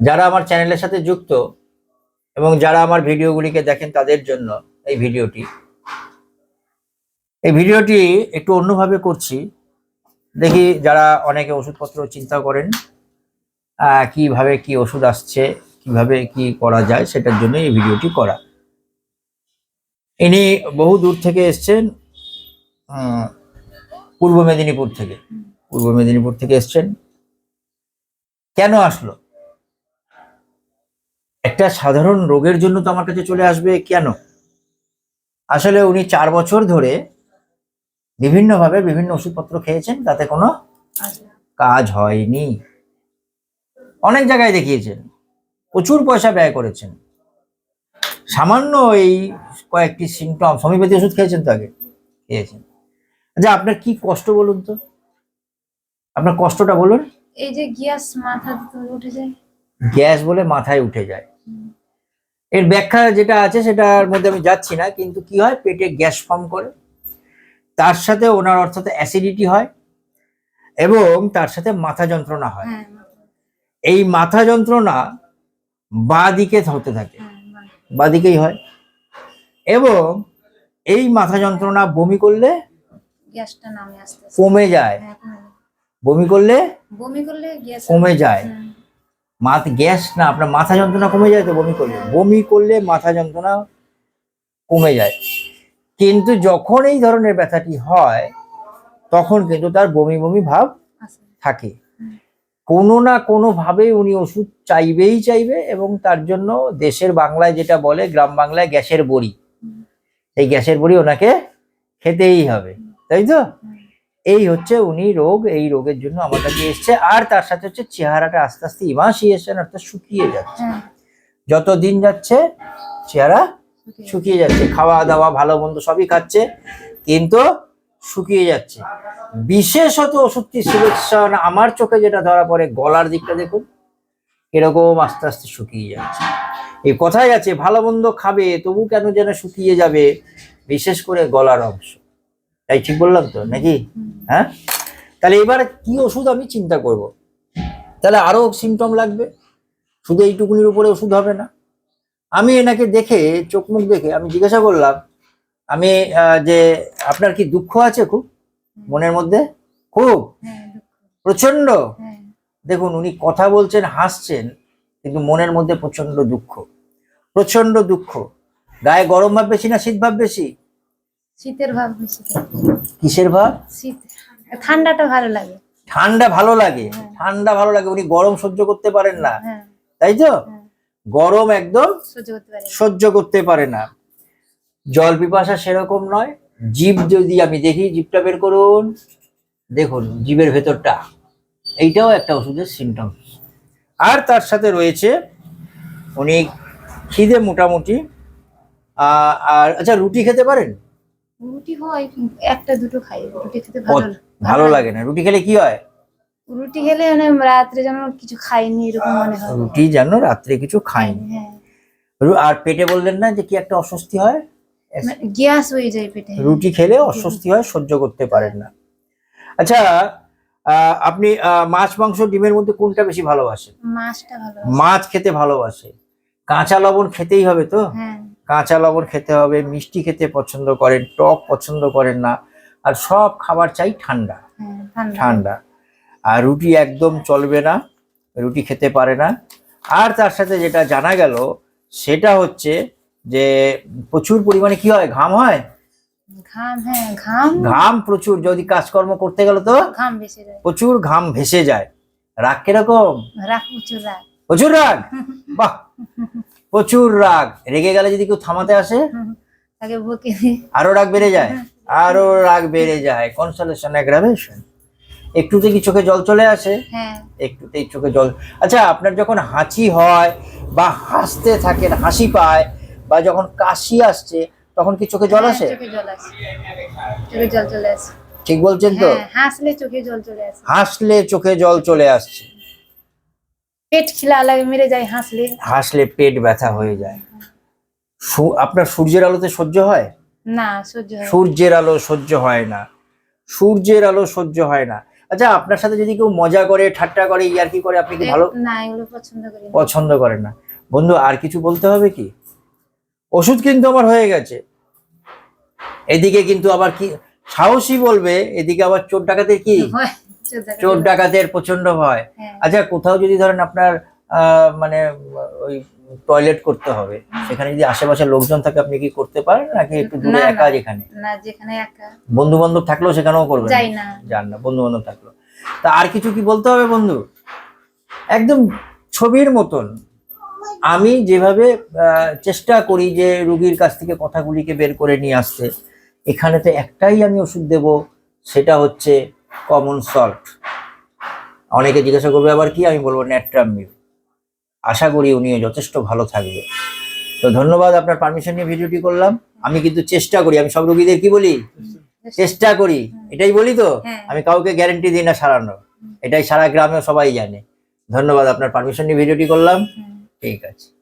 যারা আমার চ্যানেলের সাথে যুক্ত এবং যারা আমার ভিডিওগুলিকে দেখেন তাদের জন্য এই ভিডিওটি। এই ভিডিওটি একটু অন্যভাবে করছি। দেখি যারা অনেকে ওষুধপত্র চিন্তা করেন কীভাবে কি ওষুধ আসছে, কীভাবে কি করা যায় সেটার জন্য এই ভিডিওটি করা। ইনি বহু দূর থেকে এসছেন পূর্ব মেদিনীপুর থেকে। পূর্ব মেদিনীপুর থেকে এসছেন। কেন আসলো? একটা সাধারণ রোগের জন্য তো আমার কাছে চলে আসবে কেন? আসলে উনি চার বছর ধরে বিভিন্নভাবে বিভিন্ন ওষুধপত্র খেয়েছেন তাতে কোনো কাজ হয়নি। অনেক জায়গায় দেখিয়েছেন প্রচুর পয়সা ব্যয় করেছেন। সামান্য এই কয়েকটি সিমটম হোমিওপ্যাথি ওষুধ খেয়েছেন তো আগে খেয়েছেন। আচ্ছা আপনার কি কষ্ট বলুন তো? আপনার কষ্টটা বলুন। এই যে গ্যাস মাথা উঠে যায়। গ্যাস বলে মাথায় উঠে যায়। এর ব্যাখ্যা যেটা আছে সেটার মধ্যে আমি যাচ্ছি না কিন্তু কি হয়? পেটে গ্যাস ফর্ম করে তার সাথে ওনার অর্থাৎ অ্যাসিডিটি হয় এবং তার সাথে মাথা যন্ত্রণা হয়। হ্যাঁ এই মাথা যন্ত্রণা বাঁ দিকে হতে থাকে হ্যাঁ, বাঁ দিকেই হয় এবং এই মাথা যন্ত্রণা বমি করলে কমে যায়। হ্যাঁ, কমে যায়। বমি করলে বমি করলে কমে যায়। মাথা গ্যাস না আপনার মাথা যন্ত্রণা কমে যায় তো বমি করলে? বমি করলে মাথা যন্ত্রণা কমে যায়। কিন্তু যখন এই ধরনের ব্যথাটি হয় তখন কিন্তু তার বমি বমি ভাব থাকে। কোনো না কোনো ভাবে উনি ওষুধ চাইবেই চাইবে এবং তার জন্য দেশের বাংলায় যেটা বলে গ্রাম বাংলায় গ্যাসের বড়ি। এই গ্যাসের বড়ি ওনাকে খেতেই হবে। তাই তো? এই হচ্ছে উনি রোগ এই রোগের জন্য আমার কাছে এসছে। আর তার সাথে হচ্ছে চেহারাটা আস্তে আস্তে ইমাসিয়েশন অর্থাৎ শুকিয়ে যাচ্ছে। হ্যাঁ, যত দিন যাচ্ছে চেহারা শুকিয়ে শুকিয়ে যাচ্ছে। খাওয়া দাওয়া ভালো মন্দ সবই খাচ্ছে কিন্তু শুকিয়ে যাচ্ছে। বিশেষত ওষুধটি সিলেকশন আমার চোখে যেটা ধরা পড়ে গলার দিকটা দেখুন এরকম আস্তে আস্তে শুকিয়ে যাচ্ছে। এই কথাই আছে ভালো মন্দ খাবে তবু কেন যেন শুকিয়ে যাবে? বিশেষ করে গলার অংশ। তাই ঠিক বললাম তো নাকি? হ্যাঁ? তাহলে এবার কি ওষুধ আমি চিন্তা করব? তাহলে আরও সিমটম লাগবে। শুধু এইটুকুনির উপরে ওষুধ হবে না। আমি এনাকে দেখে চোখ মুখ দেখে আমি জিজ্ঞাসা করলাম আমি যে আপনার কি দুঃখ আছে খুব? মনের মধ্যে? খুব? হ্যাঁ, প্রচণ্ড হ্যাঁ, দেখুন উনি কথা বলছেন হাসছেন কিন্তু মনের মধ্যে প্রচণ্ড দুঃখ। প্রচণ্ড দুঃখ। গায়ে গরম ভাব বেশি না শীত ভাব বেশি? শীতের ভাব কিসের ভাব? শীত ঠান্ডাটা ভালো লাগে। ঠান্ডা ভালো লাগে? হ্যাঁ। ঠান্ডা ভালো লাগে উনি গরম সহ্য করতে পারেন না। হ্যাঁ। তাই তো? হ্যাঁ। গরম একদম সহ্য করতে পারি না। সহ্য পারে না। জল পিপাসা সেরকম নয়। জীব যদি আমি দেখি জীবটা বের করুন। দেখুন জীবের ভেতরটা। এইটাও একটা ওষুধের সিমটম আর তার সাথে রয়েছে উনি খিদে মোটামুটি আর আচ্ছা রুটি খেতে পারেন? রুটি হয় একটা দুটো খাই রুটি খেতে ভালো ভালো লাগে না? রুটি খেলে কি হয়? রুটি খেলে মানে রাত্রে যেন কিছু খাইনি এরকম মনে হয়। রুটি যেন রাত্রে কিছু খায়নি হ্যাঁ আর পেটে বললেন না যে কি একটা অস্বস্তি হয়? গ্যাস হয়ে যায় পেটে। রুটি খেলে অস্বস্তি হয় সহ্য করতে পারেন না। আচ্ছা আহ, আপনি আহ, মাছ মাংস ডিমের মধ্যে কোনটা বেশি ভালোবাসেন? মাছটা ভালো মাছ খেতে ভালোবাসে। কাঁচা লবণ খেতেই হবে তো? হ্যাঁ। কাঁচা লবণ খেতে হবে মিষ্টি খেতে পছন্দ করেন টক পছন্দ করেন না আর সব খাবার চাই ঠান্ডা। হ্যাঁ ঠান্ডা। ঠান্ডা। আর রুটি একদম চলবে না রুটি খেতে পারে না। আর তার সাথে যেটা জানা গেল সেটা হচ্ছে যে প্রচুর পরিমাণে কি হয় ঘাম হয়? ঘাম হ্যাঁ ঘাম। ঘাম প্রচুর যদি কাজকর্ম করতে গেল তো? ঘাম বেশি যায়। প্রচুর ঘাম ভেসে যায়। রাগ কীরকম? রাখ প্রচুর রাখ প্রচুর রাগ? বাহ প্রচুর রাগ। রেগে গেলে যদি কেউ থামাতে আসে তাকে বকে আরও রাগ বেড়ে যায় আরও রাগ বেড়ে যায়। কনসলেশন অ্যাগ্রাভেশন একটুতে কি চোখে জল চলে আসে? হ্যাঁ। একটুতেই চোখে জল। আচ্ছা আপনার যখন হাঁচি হয় বা হাসতে থাকেন হাসি পায় বা যখন কাশি আসছে তখন কি চোখে জল হ্যাঁ, আসে। চোখে জল চলে আসে। ঠিক বলছেন তো? হ্যাঁ হাসলে চোখে জল চলে আসে। হাসলে চোখে জল চলে আসছে। পেট খিলা লাগে মেরে যায় হাসলে। হাসলে পেট ব্যথা হয়ে যায়। আপনার সূর্যের আলোতে সহ্য হয়? না সহ্য হয় সূর্যের আলো সহ্য হয় না। সূর্যের আলো সহ্য হয় না। আচ্ছা আপনার সাথে যদি কেউ মজা করে ঠাট্টা করে ইয়ার কি করে আপনি কি ভালো না এগুলো পছন্দ করি না। পছন্দ করেন না। বন্ধু আর কিছু বলতে হবে কি? ওষুধ কিন্তু আমার হয়ে গেছে। এদিকে কিন্তু আবার কি সাহসী বলবে এদিকে আবার চোর ডাকাতের কি? চোর ডাকাতের। প্রচণ্ড ভয়। হ্যাঁ। আচ্ছা কোথাও যদি ধরেন আপনার মানে ওই টয়লেট করতে হবে সেখানে যদি আশেপাশে লোকজন থাকে আপনি কি করতে পারেন? নাকি একটু দূরে। একা যেখানে? না যেখানে একা। বন্ধু বান্ধব থাকলেও সেখানেও করবেন? যাই না। যান না বন্ধু বান্ধব থাকল তা আর কিছু কি বলতে হবে বন্ধু? একদম ছবির মতন। আমি যেভাবে আহ, চেষ্টা করি যে রুগীর কাছ থেকে কথাগুলিকে বের করে নিয়ে আসতে এখানে তো একটাই আমি ওষুধ দেব সেটা হচ্ছে কমন সল্ট অনেকে জিজ্ঞাসা করবে আবার কি আমি বলব? ন্যাট্রামিউ আশা করি উনিও যথেষ্ট ভালো থাকবে। তো ধন্যবাদ আপনার পারমিশন নিয়ে ভিডিওটি করলাম। আমি কিন্তু চেষ্টা করি আমি সব রোগীদের কি বলি? চেষ্টা করি। এটাই বলি তো? হ্যাঁ। আমি কাউকে গ্যারেন্টি দিই না সারানো। এটাই সারা গ্রামে সবাই জানে। ধন্যবাদ আপনার পারমিশন নিয়ে ভিডিওটি করলাম। ঠিক আছে।